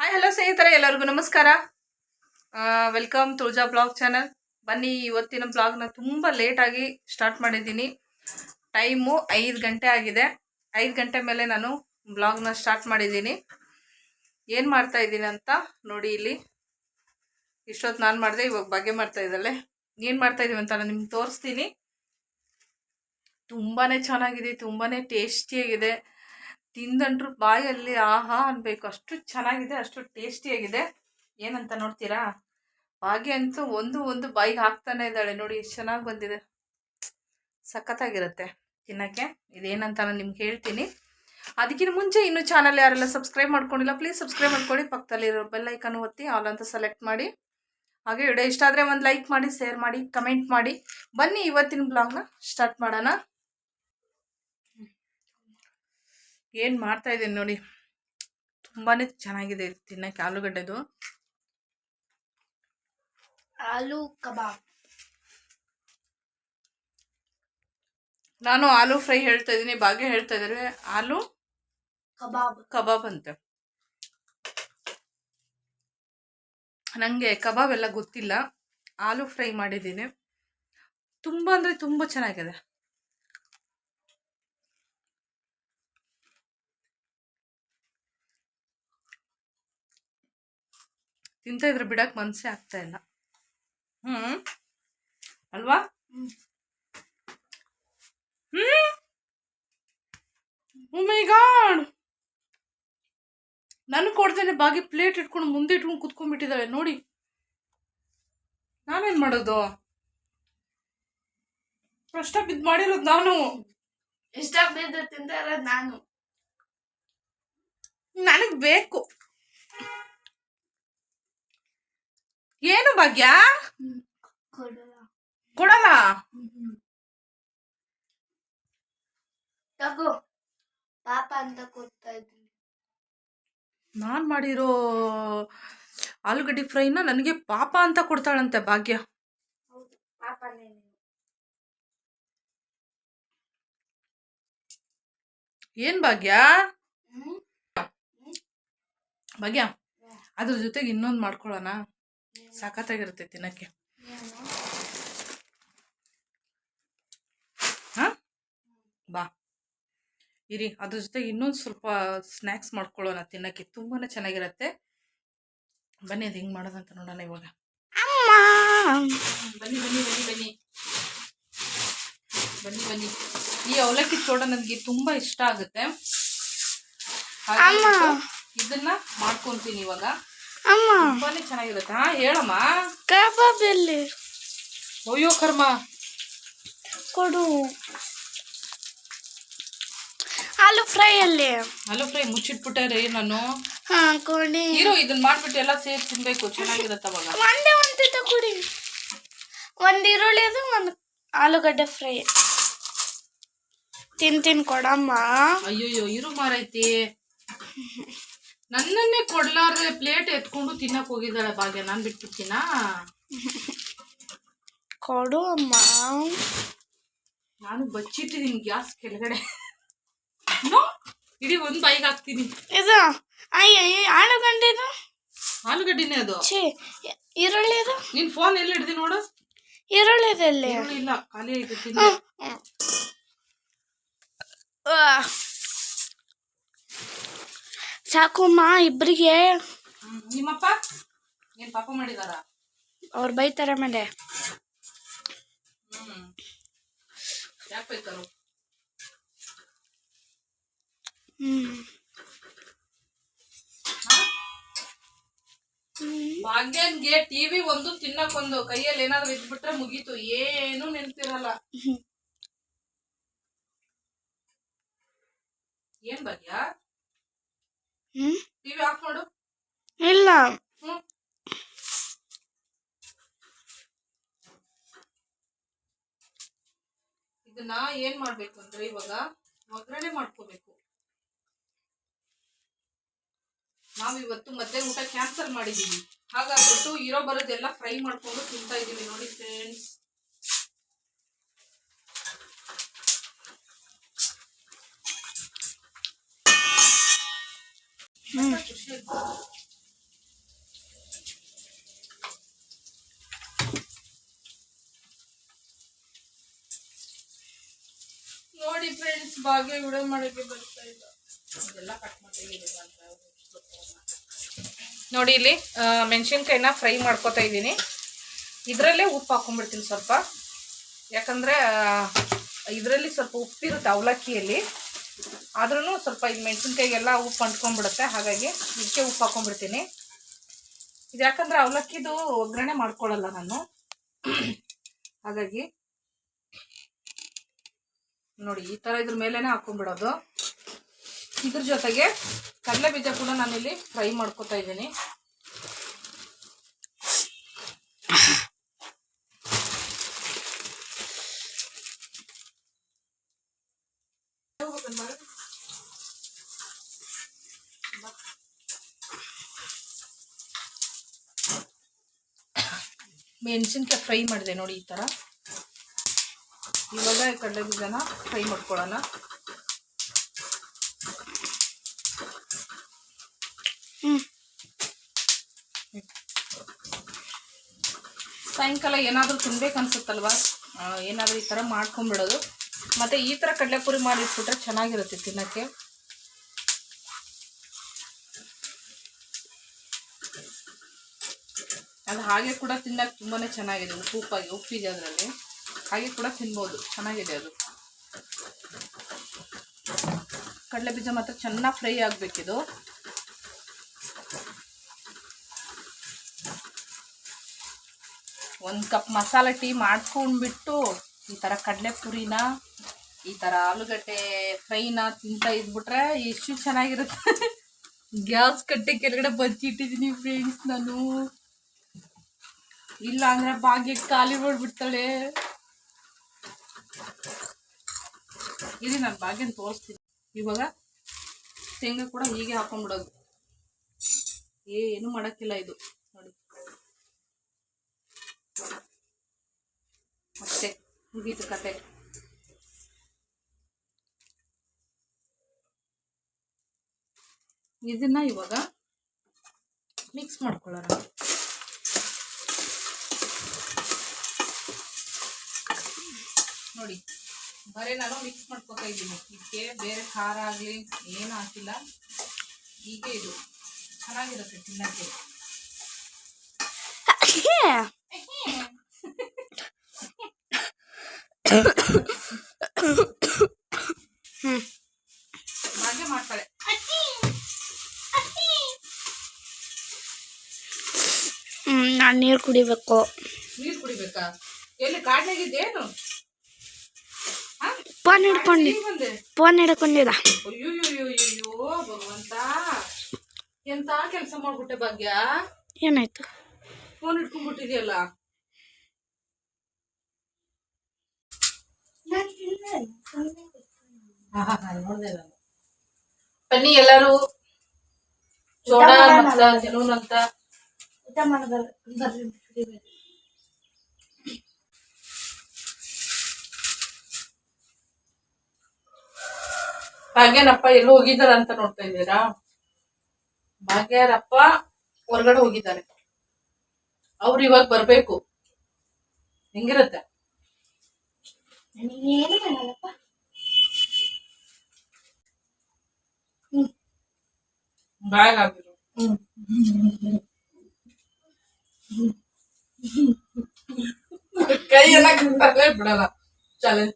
Hi hello ಸ್ನೇಹಿತರೆ, ಎಲ್ಲರಿಗೂ ನಮಸ್ಕಾರ. ವೆಲ್ಕಮ್ ತುಳಜಾ ಬ್ಲಾಗ್ ಚಾನಲ್ ಬನ್ನಿ, ಇವತ್ತಿನ ಬ್ಲಾಗ್ನ ತುಂಬ ಲೇಟಾಗಿ ಸ್ಟಾರ್ಟ್ ಮಾಡಿದ್ದೀನಿ. ಟೈಮು ಐದು ಗಂಟೆ ಆಗಿದೆ. ಐದು ಗಂಟೆ ಮೇಲೆ ನಾನು ಬ್ಲಾಗ್ನ ಸ್ಟಾರ್ಟ್ ಮಾಡಿದ್ದೀನಿ. ಏನು ಮಾಡ್ತಾ ಇದ್ದೀನಿ ಅಂತ ನೋಡಿ ಇಲ್ಲಿ. ಇಷ್ಟೊತ್ತು ನಾನು ಮಾಡಿದೆ, ಇವಾಗ ಬಗೆ ಮಾಡ್ತಾ ಇದ್ದಾಳೆ. ಏನು ಮಾಡ್ತಾ ಇದ್ದೀವಿ ಅಂತ ನಾನು ನಿಮ್ಗೆ ತೋರಿಸ್ತೀನಿ. ತುಂಬಾ ಚೆನ್ನಾಗಿದೆ ತುಂಬಾ ಟೇಸ್ಟಿಯಾಗಿದೆ ತಿಂದಂಟ್ರು ಬಾಯಲ್ಲಿ ಆಹಾ ಅನ್ಬೇಕು. ಅಷ್ಟು ಚೆನ್ನಾಗಿದೆ, ಅಷ್ಟು ಟೇಸ್ಟಿಯಾಗಿದೆ. ಏನಂತ ನೋಡ್ತೀರಾ? ಹಾಗೆ ಅಂತೂ ಒಂದು ಒಂದು ಬಾಯಿಗೆ ಹಾಕ್ತಾನೆ ಇದ್ದಾಳೆ. ನೋಡಿ, ಎಷ್ಟು ಚೆನ್ನಾಗಿ ಬಂದಿದೆ. ಸಖತ್ತಾಗಿರುತ್ತೆ ತಿನ್ನಕ್ಕೆ. ಇದೇನಂತ ನಾನು ನಿಮ್ಗೆ ಹೇಳ್ತೀನಿ. ಅದಕ್ಕಿಂತ ಮುಂಚೆ ಇನ್ನೂ ಚಾನಲ್ ಯಾರೆಲ್ಲ ಸಬ್ಸ್ಕ್ರೈಬ್ ಮಾಡ್ಕೊಂಡಿಲ್ಲ ಪ್ಲೀಸ್ ಸಬ್ಸ್ಕ್ರೈಬ್ ಮಾಡ್ಕೊಳ್ಳಿ. ಪಕ್ಕದಲ್ಲಿರೋ ಬೆಲ್ ಐಕನ್ ಒತ್ತಿ ಆಲ್ ಅಂತ ಸೆಲೆಕ್ಟ್ ಮಾಡಿ. ಹಾಗೆ ವಿಡಿಯೋ ಇಷ್ಟ ಆದರೆ ಒಂದು ಲೈಕ್ ಮಾಡಿ ಶೇರ್ ಮಾಡಿ ಕಮೆಂಟ್ ಮಾಡಿ. ಬನ್ನಿ, ಇವತ್ತಿನ ಬ್ಲಾಗ್ನ ಸ್ಟಾರ್ಟ್ ಮಾಡೋಣ. ಏನು ಮಾಡ್ತಾ ಇದ್ದೀನಿ ನೋಡಿ. ತುಂಬಾ ಚೆನ್ನಾಗಿದೆ ತಿನ್ನಕ್ಕೆ ಆಲೂಗಡ್ಡೆದು. ಆಲೂ ಕಬಾಬ್. ನಾನು ಆಲೂ ಫ್ರೈ ಹೇಳ್ತಾ ಇದ್ದೀನಿ ಬಾಗೆ ಹೇಳ್ತಾ ಇದ್ದಾರೆ. ಆಲೂ ಕಬಾಬ್. ಕಬಾಬ್ ಅಂತ. ನನಗೆ ಕಬಾಬ್ ಎಲ್ಲ ಗೊತ್ತಿಲ್ಲ. ಆಲೂ ಫ್ರೈ ಮಾಡಿದ್ದೀನಿ. ತುಂಬ ಅಂದರೆ ತುಂಬ ಚೆನ್ನಾಗಿದೆ. ತಿಂತ ಇದ್ರೆ ಬಿಡಕ್ಕೆ ಮನಸ್ಸೇ ಆಗ್ತಾ ಇಲ್ಲ. ಹ್ಮ್? ಅಲ್ವಾ? ಹ್ಮ್. ಮೈ ಗಾಡ್ ನನಗೆ ಕೊಡ್ದೇನೆ ಬಾಗಿ ಪ್ಲೇಟ್ ಇಟ್ಕೊಂಡು ಮುಂದೆ ಇಟ್ಕೊಂಡು ಕುತ್ಕೊಂಡ್ಬಿಟ್ಟಿದ್ದಾಳೆ ನೋಡಿ. ನಾನೇನ್ ಮಾಡೋದು? ಕಷ್ಟ ಬಿದ್ದು ಮಾಡಿರೋದು ನಾನು. ಇಷ್ಟ ಬಿದ್ದು ತಿಂತ ಇರೋದು ನಾನು. ನನಗ್ ಬೇಕು. ಭಾಗ್ಯ? ಕೊಡಲ್ಲ. ಪಾಪ ಅಂತ ಕೊಡ್ತಾ ಇದ್ದೀನಿ. ನಾನ್ ಮಾಡಿರೋ ಆಲೂಗಡ್ಡೆ ಫ್ರೈನ ನನಗೆ ಪಾಪ ಅಂತ ಕೊಡ್ತಾಳಂತೆ ಭಾಗ್ಯ. ಏನ್ ಭಾಗ್ಯ? ಭಾಗ್ಯ ಅದ್ರ ಜೊತೆಗೆ ಇನ್ನೊಂದು ಮಾಡ್ಕೊಳ್ಳೋಣ. ಸಖತ್ತಾಗಿರುತ್ತೆ ತಿನ್ನಕ್ಕೆ? ಹಾ? ಬಾ. ಇರಿ ಅದ್ರ ಜೊತೆಗೆ ಇನ್ನೊಂದು ಸ್ವಲ್ಪ ಸ್ನ್ಯಾಕ್ಸ್ ಮಾಡ್ಕೊಳ್ಳೋಣ ತಿನ್ನಕ್ಕೆ. ತುಂಬಾ ಚೆನ್ನಾಗಿರತ್ತೆ. ಬನ್ನಿ ಅದು ಹಿಂಗ್ ಮಾಡೋದಂತ ನೋಡೋಣ ಇವಾಗ. ಬನ್ನಿ ಬನ್ನಿ ಬನ್ನಿ ಬನ್ನಿ. ಬನ್ನಿ ಬನ್ನಿ. ಈ ಅವಲಕ್ಕಿ ಚೋಡ ನನಗೆ ತುಂಬಾ ಇಷ್ಟ ಆಗುತ್ತೆ. ಇದನ್ನ ಮಾಡ್ಕೊಂತೀನಿ ಇವಾಗ. ಅಮ್ಮ. ತುಂಬಾನೇ ಚೆನ್ನಾಗಿರುತ್ತೆ. ಹಾ ಹೇಳಮ್ಮ. ಕಬಾಬ್ ಎಲ್ಲಿ ಅಯ್ಯೋ ಕರ್ಮ. ಕೊಡು. ಆಲೂ ಫ್ರೈ ಅಲ್ಲಿ ಆಲೂ ಫ್ರೈ ಮುಚ್ಚಿಟ್ಬಿಟ್ಟೆ ರೀ ನಾನು. ಹಾ ಕೊಡಿ. ಇರು ಇದನ್ನ ಮಾಡ್ಬಿಟ್ಟು ಎಲ್ಲ ಸೇರಿ ತಿನ್ಬೇಕು. ಚೆನ್ನಾಗಿರುತ್ತೆ ಅವಾಗ. ಒಂದೇ ಒಂದಿತ ಕೊಡಿ. ಒಂದು ಈರುಳ್ಳಿ ಅದು ಒಂದು ಆಲೂಗಡ್ಡೆ ಫ್ರೈ. ತಿಂತೀನಿ ಕೊಡಮ್ಮ. ಅಯ್ಯೋ ಇರು ಮಾರೈತಿ ನನ್ನನ್ನೇ ಕೊಡ್ಲಾರ್ದೆ ಪ್ಲೇಟ್ ಎತ್ಕೊಂಡು ತಿನ್ನಕ್ ಹೋಗಿದ್ದಾಳೆ ಭಾಗ್ಯ. ನಾನ್ ಬಿಟ್ಬಿಡ್ತೀನ? ಕೊಡು ಅಮ್ಮ. ನಾನು ಬಚ್ಚಿಟ್ಟಿದ್ದೀನಿ ಗ್ಯಾಸ್ ಕೆಳಗಡೆ. ನೋ ಇಡೀ ಒಂದ್ ಬೈಕ್ ಹಾಕ್ತೀನಿ. ಇದು ಅಯ್ಯ ಅದು ಈರುಳ್ಳಿ ಆಲೂಗಡ್ಡಿನೇ ಅದು. ನಿನ್ ಫೋನ್ ಎಲ್ಲಿ ಹಿಡ್ದಿ ನೋಡು? ಈರುಳ್ಳಿ ಈರುಳ್ಳಿ ಇಲ್ಲ ಖಾಲಿ ಆಯ್ತು ತಿನ್ನು. ಸಾಕುಮ್ಮ ಇಬ್ಬರಿಗೆ ಹ್ಮ್. ನಿಮ್ಮಪ್ಪ? ಏನ್ ಪಾಪ ಮಾಡಿದಾರ? ಅವ್ರು ಬೈತಾರೆ ಮೇಲೆ ಯಾಕೆ ಹ್ಮ್. ಭಾಗ್ಯನ್ಗೆ ಟಿವಿ ಒಂದು ತಿನ್ನಕ್ಕೊಂದು ಕೈಯಲ್ಲಿ ಏನಾದ್ರು ಇದ್ಬಿಟ್ರೆ ಮುಗೀತು. ಏನು ನೆನ್ಪಿರಲ್ಲ. ಏನ್ ಭಾಗ್ಯ? ಟಿವಿ ಆಫ್ ಮಾಡು. ಇಲ್ಲ. ಇದನ್ನ ಏನ್ ಮಾಡ್ಬೇಕು ಅಂದ್ರೆ ಇವಾಗ ಒಗ್ಗರಣೆ ಮಾಡ್ಕೋಬೇಕು. ನಾವ್ ಇವತ್ತು ಮಧ್ಯಾಹ್ನ ಊಟ ಕ್ಯಾನ್ಸಲ್ ಮಾಡಿದೀವಿ. ಹಾಗಾಗ್ಬಿಟ್ಟು ಇರೋ ಬರೋದೆಲ್ಲ ಫ್ರೈ ಮಾಡ್ಕೊಂಡು ತಿಂತಾ ಇದೀವಿ ನೋಡಿ ಫ್ರೆಂಡ್ಸ್ ನೋಡಿ ಫ್ರೆಂಡ್ಸ್ ಬಾಗೆ ಉಡ ಮಾಡೋಕೆ ಬರ್ತಾ ಇಲ್ಲ. ನೋಡಿ ಇಲ್ಲಿ ಮೆಣಸಿನ್ಕಾಯಿನ ಫ್ರೈ ಮಾಡ್ಕೋತಾ ಇದ್ದೀನಿ. ಇದರಲ್ಲೇ ಉಪ್ಪು ಹಾಕೊಂಡ್ಬಿಡ್ತೀನಿ ಸ್ವಲ್ಪ. ಯಾಕಂದರೆ ಇದರಲ್ಲಿ ಸ್ವಲ್ಪ ಉಪ್ಪಿರುತ್ತೆ ಅವಲಕ್ಕಿಯಲ್ಲಿ. ಆದ್ರೂ ಸ್ವಲ್ಪ ಇದು ಮೆಣಸಿನ್ಕಾಯಿಗೆಲ್ಲ ಉಪ್ಪು ಅಂಟ್ಕೊಂಡ್ಬಿಡುತ್ತೆ. ಹಾಗಾಗಿ ಇದಕ್ಕೆ ಉಪ್ಪು ಹಾಕೊಂಡ್ಬಿಡ್ತೀನಿ. ಇದು ಯಾಕಂದರೆ ಅವಲಕ್ಕಿದು ಒಗ್ಗರಣೆ ಮಾಡ್ಕೊಳ್ಳಲ್ಲ ನಾನು. ಹಾಗಾಗಿ ನೋಡಿ, ಈ ಥರ ಇದ್ರ ಮೇಲೇ ಹಾಕೊಂಡ್ಬಿಡೋದು. ಇದ್ರ ಜೊತೆಗೆ ಕಡಲೆ ಬೀಜ ಕೂಡ ನಾನಿಲ್ಲಿ ಫ್ರೈ ಮಾಡ್ಕೊತಾ ಇದ್ದೀನಿ. ಮೆಣಸಿನ್ಕಾಯಿ ಫ್ರೈ ಮಾಡಿದೆ ನೋಡಿ ಈ ಥರ. ಇವಾಗ ಕಡಲೆ ಬೀಜನ ಫ್ರೈ ಮಾಡ್ಕೊಳ್ಳೋಣ. ಹ್ಞೂ ಸಾಯಂಕಾಲ ಏನಾದರೂ ತಿನ್ಬೇಕು ಅನ್ಸುತ್ತಲ್ವಾ? ಏನಾದರೂ ಈ ಥರ ಮಾಡ್ಕೊಂಬಿಡೋದು. ಮತ್ತು ಈ ಥರ ಕಡಲೆಪುರಿ ಮಾಡಿಟ್ಬಿಟ್ರೆ ಚೆನ್ನಾಗಿರುತ್ತೆ ತಿನ್ನೋಕ್ಕೆ. ಅದು ಹಾಗೆ ಕೂಡ ತಿನ್ನಕ್ಕೆ ತುಂಬಾ ಚೆನ್ನಾಗಿದೆ ಉಪ್ಪು ಉಪ್ಪಾಗಿ ಉಪ್ಪಿದೆ ಅದರಲ್ಲಿ. ಹಾಗೆ ಕೂಡ ತಿನ್ಬೋದು, ಚೆನ್ನಾಗಿದೆ ಅದು. ಕಡಲೆ ಬೀಜ ಮಾತ್ರ ಚೆನ್ನಾಗಿ ಫ್ರೈ ಆಗಬೇಕಿದು. ಒಂದು ಕಪ್ ಮಸಾಲೆ ಟೀ ಮಾಡ್ಕೊಂಡ್ಬಿಟ್ಟು ಈ ಥರ ಕಡಲೆ ಪುರಿನ ಈ ಥರ ಆಲೂಗಡ್ಡೆ ಫ್ರೈನ ತಿಂತಾ ಇದ್ಬಿಟ್ರೆ ಎಷ್ಟು ಚೆನ್ನಾಗಿರುತ್ತೆ. ಗ್ಯಾಸ್ ಕಟ್ಟೆ ಕೆಳಗಡೆ ಬಜ್ಜಿ ಇಟ್ಟಿದ್ದೀನಿ ಫ್ರೆಂಡ್ಸ್ ನಾನು. ಇಲ್ಲ ಅಂದ್ರೆ ಭಾಗ್ಯ ಖಾಲಿ ಮಾಡ್ಬಿಡ್ತಾಳೆ. ಇದು ನಾನು ಭಾಗ್ಯನ ತೋರಿಸ್ತೀನಿ. ಇವಾಗ ಶೇಂಗಾ ಕೂಡ ಹೀಗೆ ಹಾಕೊಂಡ್ಬಿಡೋದು. ಏನು ಮಾಡಕ್ಕಿಲ್ಲ ಇದು. ನೋಡಿ. ಮತ್ತೆ ಮುಗೀತು ಕತೆ. ಇದನ್ನ ಇವಾಗ ಮಿಕ್ಸ್ ಮಾಡ್ಕೊಳ್ಳೋಣ. ನೋಡಿ. ಬರೀ ನಾನು ಮಿಕ್ಸ್ ಮಾಡ್ಕೊತಾ ಇದ್ದೀನಿ. ಇದಕ್ಕೆ ಬೇರೆ ಖಾರ ಆಗಲಿ ಏನು ಹಾಕಿಲ್ಲ. ಹೀಗೆ ಇದು. ಚೆನ್ನಾಗಿರುತ್ತೆ ತಿನ್ನಕ್ಕೆ. ಹಾಗೆ ಮಾಡ್ತಾಳೆ ನಾನು ನೀರು ಕುಡಿಬೇಕು. ನೀರು ಕುಡಿಬೇಕಾ? ಎಲ್ಲಿ ಕಾಡ್ನಾಗಿದ್ದೇನು ಫೋನ್ ಹಿಡ್ಕೊಂಡಿ ಫೋನ್ ಹಿಡ್ಕೊಂಡಿದ ಅಯ್ಯೋ ಭಗವಂತ. ಎಂತ ಕೆಲಸ ಮಾಡ್ಬಿಟ್ಟೆ ಭಾಗ್ಯ? ಏನಾಯ್ತು? ಫೋನ್ ನಾನು. ಬನ್ನಿ ಎಲ್ಲರೂ. ಜೋಡ ಮತ್ತ ಜನೂನ್ ಅಂತ. ಊಟ ಮಾಡೋದಲ್ಲ ಭಾಗ್ಯನಪ್ಪ ಎಲ್ಲೋ ಹೋಗಿದ್ದಾರೆ ಅಂತ ನೋಡ್ತಾ ಇದ್ದೀರಾ? ಭಾಗ್ಯರಪ್ಪ ಹೊರಗಡೆ ಹೋಗಿದ್ದಾರೆ. ಅವ್ರು ಇವಾಗ ಬರ್ಬೇಕು. ಹೆಂಗಿರುತ್ತೆ? ಬ್ಯಾಗ್ ಆಗಿರು ಕೈ ಎಲ್ಲ ಬಿಡಲ್ಲ ಚಾಲೆಂಜ್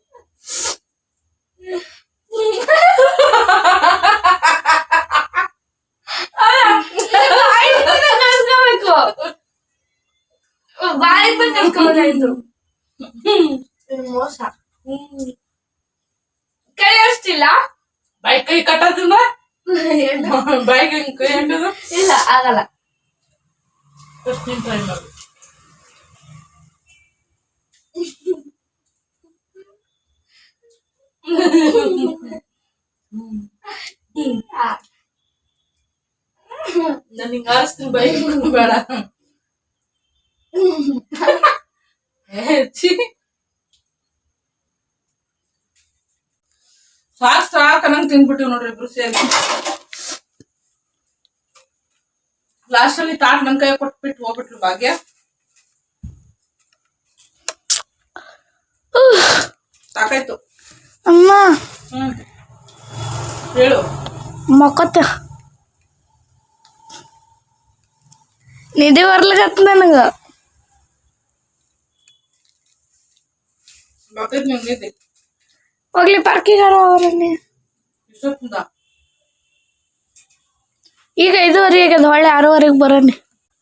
ಬಾಯಿ ಕಲ್ಸ್ಕೋಬೋದಾಯ್ತು ಮೋಸ ಕೈ ಅಷ್ಟಿಲ್ಲ ಬೈ ಕೈ ಕಟ್ಟೋದ್ರಿಂದ ಬೈಕ್ ಹಿಂಗ್ ಕೈ ಹಾಕೋದು ಇಲ್ಲ ಆಗಲ್ಲ ಫಸ್ಟ್ ನೀನ್ ಟ್ರೈ ಮಾಡು ನಾನು ಹಿಂಗ ಆರಿಸ್ತೀನಿ ಬೈಕ್ ಬೇಡ. ಸಾಕ್ ಸಾಕ್ ಅನ್ನಂಗ್ ತಿನ್ಬಿಟ್ಟಿವ್ ನೋಡ್ರಿ ಇಬ್ರು ಸೇರಿ. ಲಾಸ್ಟ್ ಅಲ್ಲಿ ತಾಟ್ ನನ್ ಕೈ ಕೊಟ್ಬಿಟ್ಟು ಹೋಗ್ಬಿಟ್ರು ಭಾಗ್ಯ. ಸಾಕಾಯ್ತು. ಅಮ್ಮ. ಹ್ಮ್. ಹೇಳು. ಮಕ್ಕೊತ ನಿಧಿ ಬರ್ಲಿಕತ್ ನನಗ. ಬರ್ತೈತಿ ಹೋಗ್ಲಿ ಪಾರ್ಕಿಗೆ ಹೋಗ್ರಿ ಇಷ್ಟೊತ್ತಿಂದ? ಈಗ ಐದುವರೆಗೆ ಅದು ಹೊಳ್ಳಿ ಆರೂವರೆಗೆ ಬರೋನಿ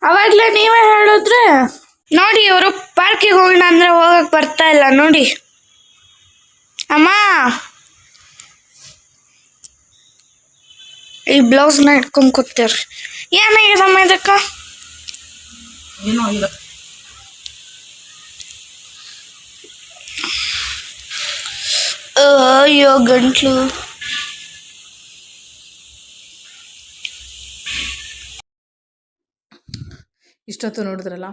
ಅವಾಗ್ಲೇ ನೀವೇ ಹೇಳಿದ್ರೆ ನೋಡಿ ಇವರು ಪಾರ್ಕಿಗೆ ಹೋಗೋಣ ಅಂದ್ರೆ ಹೋಗಕ್ ಬರ್ತಾ ಇಲ್ಲ ನೋಡಿ. ಅಮ್ಮ. ಈ ಬ್ಲೌಸ್ನ ಇಟ್ಕೊಂಡ್ ಕೂತೀರಿ ಏನಾಗಿದಮ್ಮ ಇದಕ್ಕ ಏನೋ ಇಲ್ಲ ಅಯ್ಯೋ ಗಂಟ್ಲು ಇಷ್ಟೊತ್ತು ನೋಡಿದ್ರಲ್ಲ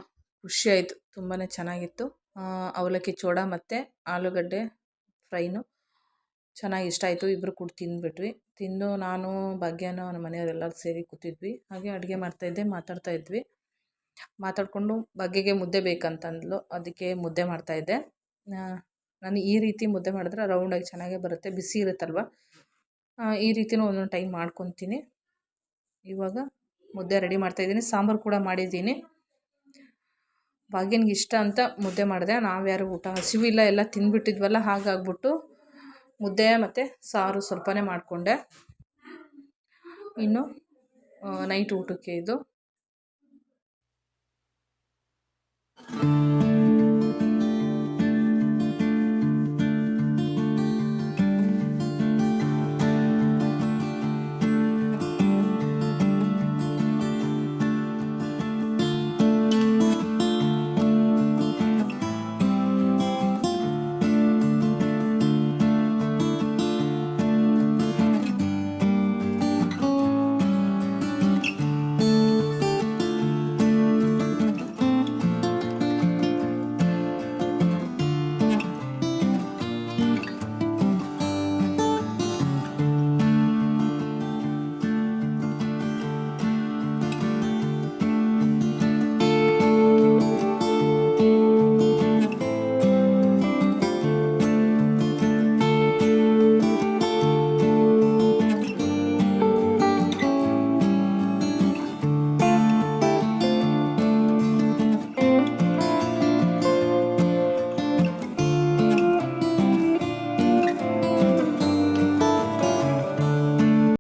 ಖುಷಿ ಆಯಿತು ತುಂಬಾ ಚೆನ್ನಾಗಿತ್ತು. ಆ, ಅವಲಕ್ಕಿ ಚೂಡ ಮತ್ತು ಆಲೂಗಡ್ಡೆ ಫ್ರೈನು. ಚೆನ್ನಾಗಿ ಇಷ್ಟ ಆಯಿತು ಇಬ್ಬರು ಕೂಡ ತಿಂದುಬಿಟ್ವಿ. ತಿಂದು ನಾನು, ಭಾಗ್ಯನ ನಮ್ಮ ಮನೆಯವರೆಲ್ಲರೂ ಸೇರಿ ಕೂತಿದ್ವಿ. ಹಾಗೆ ಅಡುಗೆ ಮಾಡ್ತಾಯಿದ್ದೆ ಮಾತಾಡ್ತಾ ಇದ್ವಿ. ಮಾತಾಡಿಕೊಂಡು ಭಾಗ್ಯಗೆ ಮುದ್ದೆ ಬೇಕಂತಂದ್ಲು. ಅದಕ್ಕೆ ಮುದ್ದೆ ಮಾಡ್ತಾಯಿದ್ದೆ ನಾನು ಈ ರೀತಿ ಮುದ್ದೆ ಮಾಡಿದ್ರೆ ರೌಂಡಾಗಿ ಚೆನ್ನಾಗೇ ಬರುತ್ತೆ, ಬಿಸಿ ಇರುತ್ತಲ್ವ? ಈ ರೀತಿನೂ ಒಂದೊಂದು ಟೈಮ್ ಮಾಡ್ಕೊತೀನಿ. ಇವಾಗ ಮುದ್ದೆ ರೆಡಿ ಮಾಡ್ತಾಯಿದ್ದೀನಿ ಸಾಂಬಾರು ಕೂಡ ಮಾಡಿದ್ದೀನಿ. ಭಾಗ್ಯನಿಗೆ ಇಷ್ಟ ಅಂತ ಮುದ್ದೆ ಮಾಡಿದೆ. ನಾವ್ಯಾರು ಊಟ ಹಸಿವಿಲ್ಲ, ಎಲ್ಲ ತಿಂದ್ಬಿಟ್ಟಿದ್ವಲ್ಲ, ಹಾಗಾಗ್ಬಿಟ್ಟು ಮುದ್ದೆ ಮತ್ತು ಸಾರು ಸ್ವಲ್ಪನೇ ಮಾಡಿಕೊಂಡೆ. ಇನ್ನು ನೈಟ್ ಊಟಕ್ಕೆ ಇದು.